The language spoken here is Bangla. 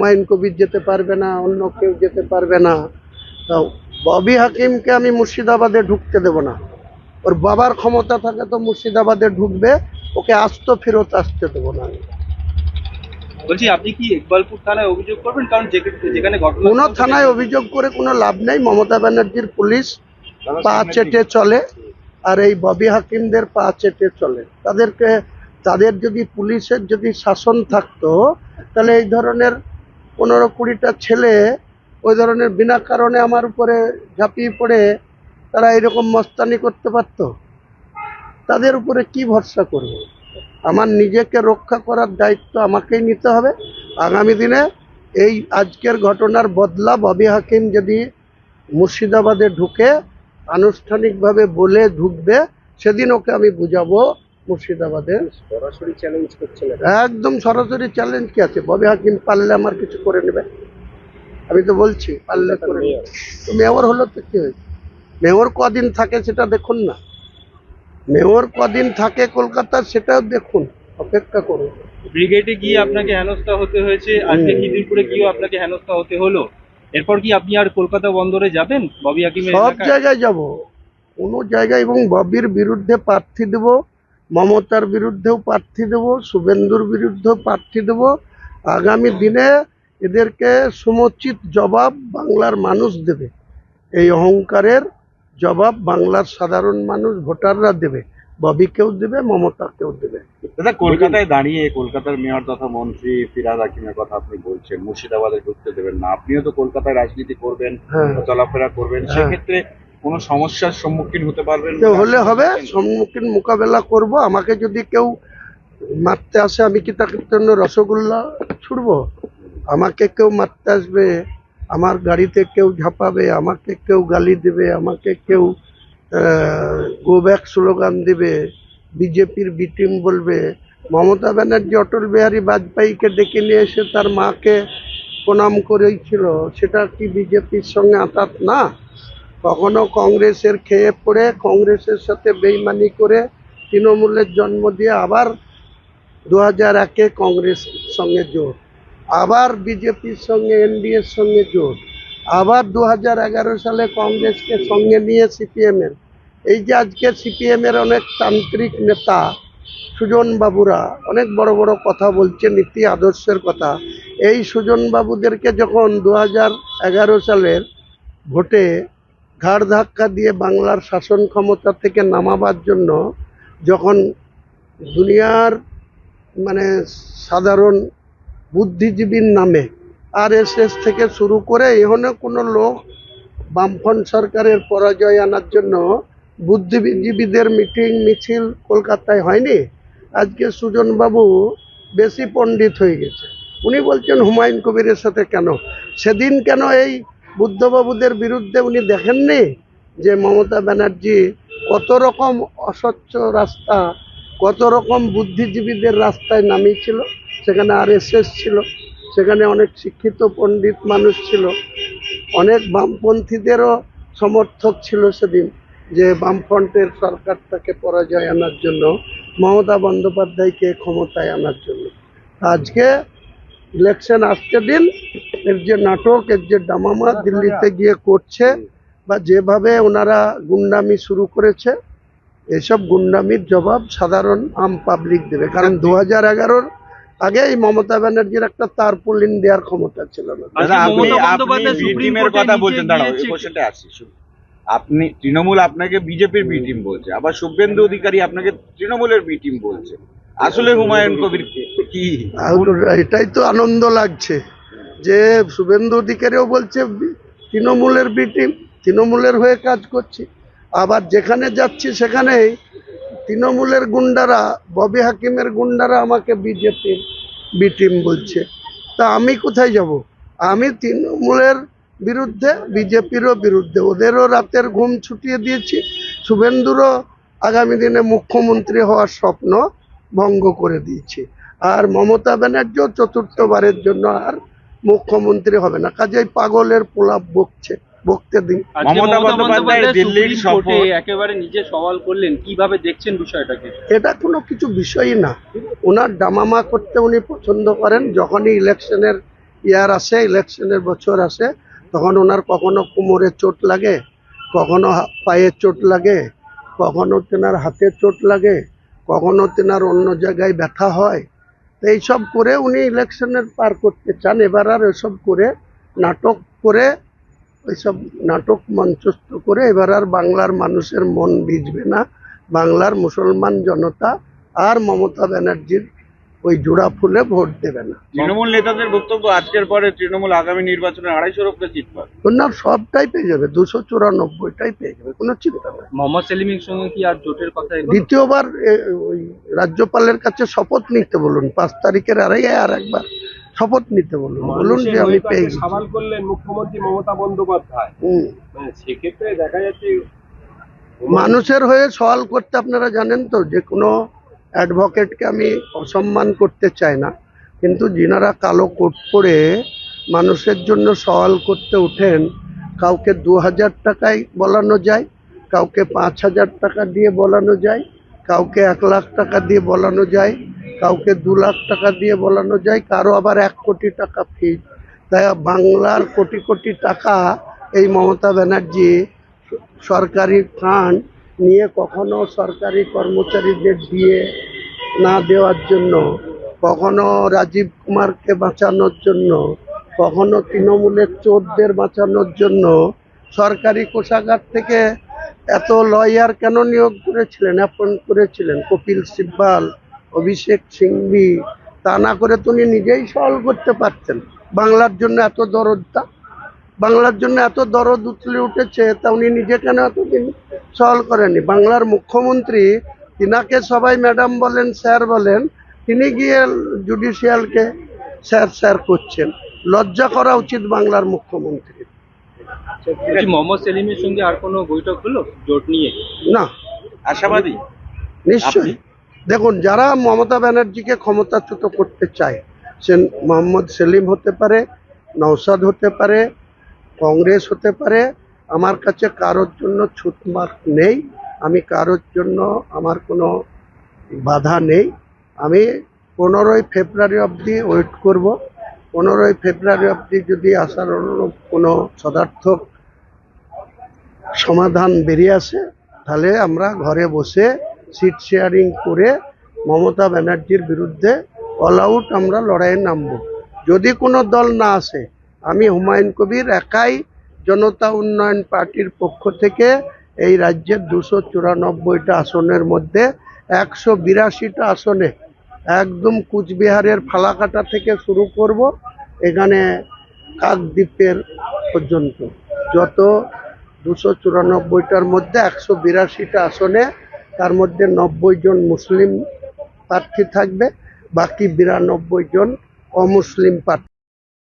হুমায়ুন কবির যেতে পারবে না অন্য কেউ যেতে পারবে না। তা ববি হাকিমকে আমি মুর্শিদাবাদে ঢুকতে দেব না। ওর বাবার ক্ষমতা থাকে তো মুর্শিদাবাদে ঢুকবে ওকে আস্ত ফেরত আসতে দেবো না। বলছি আপনি কি ইকবালপুর থানায় অভিযোগ করবেন? কারণ যেখানে- যেখানে ঘটনা কোনো থানায় অভিযোগ করে কোনো লাভ নেই। মমতা ব্যানার্জির পুলিশ পা চেটে চলে আর এই ববি হাকিমদের পা চেটে চলে। তাদেরকে তাদের যদি পুলিশের যদি শাসন থাকতো তাহলে এই ধরনের পনেরো কুড়িটা ছেলে ওই ধরনের বিনা কারণে আমার উপরে ঝাঁপিয়ে পড়ে, তারা এরকম মস্তানি করতে পারতো? তাদের উপরে কি ভরসা করব? আমার নিজেকে রক্ষা করার দায়িত্ব আমাকেই নিতে হবে। আগামী দিনে এই আজকের ঘটনার বদলা ববি হাকিম যদি মুর্শিদাবাদে ঢুকে আনুষ্ঠানিকভাবে বলে ঢুকবে, সেদিন ওকে আমি বুঝাবো। মুর্শিদাবাদে সরাসরি চ্যালেঞ্জ করছিলেন একদম সরাসরি চ্যালেঞ্জ কি আছে? ববি হাকিম পারলে আমার কিছু করে নেবে। আমি তো বলছি পারলে করে মেয়র হলো তো কি? হয়েছে মেয়র কদিন থাকে সেটা দেখুন না। মেয়র কদিন থাকে কলকাতার সেটাও দেখুন। অপেক্ষা করুন। ব্রিগেডে গিয়ে আপনাকে হেনস্থা হতে হয়েছে আজকে খিদিরপুরে গিয়েও আপনাকে হেনস্থা হতে হলো। এরপর কি আপনি আর কলকাতা বন্দরে যাবেন ববি হাকিমের সব জায়গায় যাব। কোনো জায়গায় এবং ববির বিরুদ্ধে প্রার্থী দেব মমতার বিরুদ্ধেও প্রার্থী দেব শুভেন্দুর বিরুদ্ধেও প্রার্থী দেব। আগামী দিনে এদেরকে সমুচিত জবাব বাংলার মানুষ দেবে। এই অহংকারের জবাব বাংলার সাধারণ মানুষ ভোটাররা দেবে। ববিকেও দেবে মমতাকেও দেবে। দাদা কলকাতায় দাঁড়িয়ে কলকাতার মেয়র তথা মন্ত্রী ফিরাদ হাকিমের কথা আপনি বলছেন। মুর্শিদাবাদে ঢুকতে দেবেন না। আপনিও তো কলকাতায় রাজনীতি করবেন হ্যাঁ। চলাফেরা করবেন। হ্যাঁ। সেক্ষেত্রে কোনো সমস্যার সম্মুখীন হতে পারবেন হলে হবে, সম্মুখীন মোকাবেলা করব। আমাকে যদি কেউ মারতে আসে, আমি কি তার জন্য রসগোল্লা ছুড়বো? আমাকে কেউ মারতে আসবে, আমার গাড়িতে কেউ ঝাঁপাবে, আমাকে কেউ গালি দেবে, আমাকে কেউ গো ব্যাক স্লোগান দেবে, বিজেপির বিটিম বলবে। মমতা ব্যানার্জি, অটল বিহারী বাজপেয়ীকে ডেকে নিয়ে এসে তার মাকে প্রণাম করেছিল। সেটা কি বিজেপির সঙ্গে আতাত না? কখনো কংগ্রেসের খেয়ে পড়ে, কংগ্রেসের সাথে বেইমানি করে তৃণমূলের জন্ম দিয়ে আবার দু হাজার একে কংগ্রেস সঙ্গে জোট, আবার বিজেপির সঙ্গে, এনডিএর সঙ্গে জোট, আবার দু হাজার এগারো সালে কংগ্রেসকে সঙ্গে নিয়ে সিপিএমের। এই যে আজকে সিপিএমের অনেক তান্ত্রিক নেতা, সুজন বাবুরা, অনেক বড় বড় কথা বলছে নীতি আদর্শের কথা, এই সুজন বাবুদেরকে যখন দু হাজার এগারো সালের ভোটে ঘাড় ধাক্কা দিয়ে বাংলার শাসন ক্ষমতা থেকে নামাবার জন্য যখন দুনিয়ার মানে সাধারণ বুদ্ধিজীবীর নামে আর থেকে শুরু করে এখানে কোনো লোক বামফ্রন্ট সরকারের পরাজয় আনার জন্য বুদ্ধিজীবীদের মিটিং, মিছিল কলকাতায় হয়নি? আজকে সুজনবাবু বেশি পণ্ডিত হয়ে গেছে। উনি বলছেন হুমায়ুন কবিরের সাথে কেন? সেদিন কেন এই বুদ্ধবাবুদের বিরুদ্ধে উনি দেখেননি যে মমতা ব্যানার্জি কত রকম অস্বচ্ছ রাস্তা, কত রকম বুদ্ধিজীবীদের রাস্তায় নামিয়েছিল, সেখানে আর ছিল, সেখানে অনেক শিক্ষিত পণ্ডিত মানুষ ছিল। অনেক বামপন্থীদেরও সমর্থক ছিল সেদিন যে বামফ্রন্টের সরকারটাকে পরাজয় আনার জন্য, মমতা বন্দ্যোপাধ্যায়কে ক্ষমতায় আনার জন্য। আজকে ইলেকশন আসতে দিন এর যে নাটক এর যে ডামামা দিল্লিতে গিয়ে করছে বা যেভাবে ওনারা গুন্ডামি শুরু করেছে এসব গুন্ডামির জবাব সাধারণ আম পাবলিক দেবে। কারণ দু হাজার এগারোর আগে এই মমতা ব্যানার্জির একটা তারপুলিন দেওয়ার ক্ষমতা ছিল না। কথা বলছেন দাঁড়াও এই কোশ্চেনটা আসছি আপনি তৃণমূল আপনাকে বিজেপির বি টিম বলছে আবার শুভেন্দু অধিকারী আপনাকে তৃণমূলের বি টিম বলছে। আসলে হুমায়ুন কবির কি? আর এটাই তো আনন্দ লাগছে যে শুভেন্দু অধিকারীও বলছে, তৃণমূলের বি- বিটিম তৃণমূলের হয়ে কাজ করছি। আবার যেখানে যাচ্ছি সেখানেই তৃণমূলের গুন্ডারা, ববি হাকিমের গুন্ডারা আমাকে বিজেপির বিটিম বলছে। তা আমি কোথায় যাব? আমি তৃণমূলের বিরুদ্ধে বিজেপিরও বিরুদ্ধে, ওদেরও রাতের ঘুম ছুটিয়ে দিয়েছি। শুভেন্দুরও আগামী দিনে মুখ্যমন্ত্রী হওয়ার স্বপ্ন ভঙ্গ করে দিয়েছি। আর মমতা ব্যানার্জিও চতুর্থবারের জন্য আর মুখ্যমন্ত্রী হবে না। কাজেই পাগলের পোলাপ বকছে বকতে দিন। মমতা বন্দ্যোপাধ্যায় দিল্লির সফর। একেবারে নিজে সওয়াল করলেন কীভাবে দেখছেন বিষয়টাকে? এটা কোনো কিছু বিষয়ই না। ওনার ডামামা করতে উনি পছন্দ করেন যখনই ইলেকশনের ইয়ার আসে ইলেকশনের বছর আসে তখন ওনার কখনো কোমরে চোট লাগে কখনো পায়ে চোট লাগে কখনো তেনার হাতে চোট লাগে কখনো তেনার অন্য জায়গায় ব্যথা হয় এইসব করে উনি ইলেকশনের পার করতে চান। এবার আর এসব করে নাটক করে, ওইসব নাটক মঞ্চস্থ করে এবার আর বাংলার মানুষের মন ভিজবে না। বাংলার মুসলমান জনতা আর মমতা ব্যানার্জির ওই জোড়া ফুলে ভোট দেবে না। তৃণমূল নেতাদের বক্তব্য আজকের পরে তৃণমূল আগামী নির্বাচনে আড়াইশোর উপরে জিত পাবে। ওনার সবটাই পেয়ে যাবে দুশো চুরানব্বইটাই পেয়ে যাবে কোনো চিন্তা নেই। মোহাম্মদ সেলিমের সঙ্গে কি আর জোটের কথা দ্বিতীয়বার ওই রাজ্যপালের কাছে শপথ নিতে বলুন পাঁচ তারিখের আড়াই আর একবার শপথ নিতে বলুন বলুন যে আমি পেয়ে গেছি। সওয়াল করলেন মুখ্যমন্ত্রী মমতা বন্দ্যোপাধ্যায়। হুম। মানে সেক্ষেত্রে দেখা যাচ্ছে মানুষের হয়ে সওয়াল করতে আপনারা জানেন তো যে কোনো অ্যাডভোকেটকে আমি অসম্মান করতে চাই না। কিন্তু যিনারা কালো কোট পরে মানুষের জন্য সওয়াল করতে ওঠেন, কাউকে দু হাজার টাকায় বলানো যায়, কাউকে পাঁচ হাজার টাকা দিয়ে বলানো যায়, কাউকে এক লাখ টাকা দিয়ে বলানো যায়, কাউকে দু লাখ টাকা দিয়ে বলানো যায়, কারও আবার এক কোটি টাকা ফি তাই বাংলার কোটি কোটি টাকা এই মমতা ব্যানার্জি সরকারি ফান্ড নিয়ে কখনো সরকারি কর্মচারীদের দিয়ে না দেওয়ার জন্য, কখনো রাজীব কুমারকে বাঁচানোর জন্য, কখনো তৃণমূলের চোরদের বাঁচানোর জন্য সরকারি কোষাগার থেকে এত লয়ার কেন নিয়োগ করেছিলেন অ্যাপয়েন্ট করেছিলেন? কপিল সিব্বাল, অভিষেক সিংভি, তা না করে তুমি নিজেই সলভ করতে পারতেন। বাংলার জন্য এত দরদটা বাংলার জন্য এত দরদ উতলে উঠেছে তা উনি নিজে কেন এতদিন সলভ করেননি? বাংলার মুখ্যমন্ত্রী তিনাকে সবাই ম্যাডাম বলেন স্যার বলেন তিনি গিয়ে জুডিশিয়ালকে স্যার স্যার করছেন। লজ্জা করা উচিত বাংলার মুখ্যমন্ত্রী বলছি মোহাম্মদ সেলিমের সঙ্গে আর কোনো বৈঠক হলো জোট নিয়ে? না। আশাবাদী? নিশ্চয়ই। দেখুন যারা মমতা ব্যানার্জিকে ক্ষমতাচ্যুত করতে চায় সে মোহাম্মদ সেলিম হতে পারে নওসাদ হতে পারে কংগ্রেস হতে পারে, আমার কাছে কারোর জন্য ছুটমার্ক নেই, আমি কারোর জন্য আমার কোনো বাধা নেই। আমি পনেরোই ফেব্রুয়ারি অবধি ওয়েট করব। পনেরোই ফেব্রুয়ারি অবধি যদি আসার অনুরূপ কোনো সদার্থক সমাধান বেরিয়ে আসে, তাহলে আমরা ঘরে বসে সিট শেয়ারিং করে মমতা ব্যানার্জির বিরুদ্ধে অল আউট আমরা লড়াইয়ে নামব। যদি কোনো দল না আসে আমি হুমায়ুন কবির একাই জনতা উন্নয়ন পার্টির পক্ষ থেকে এই রাজ্যের দুশো চুরানব্বইটা আসনের মধ্যে একশো বিরাশিটা আসনে একদম কুচবিহারের ফালাকাটা থেকে শুরু করব, এখানে কাকদ্বীপের পর্যন্ত। যত দুশো চুরানব্বইটার মধ্যে একশো বিরাশিটা আসনে, তার মধ্যে নব্বই জন মুসলিম প্রার্থী থাকবে, বাকি বিরানব্বই জন অমুসলিম প্রার্থী।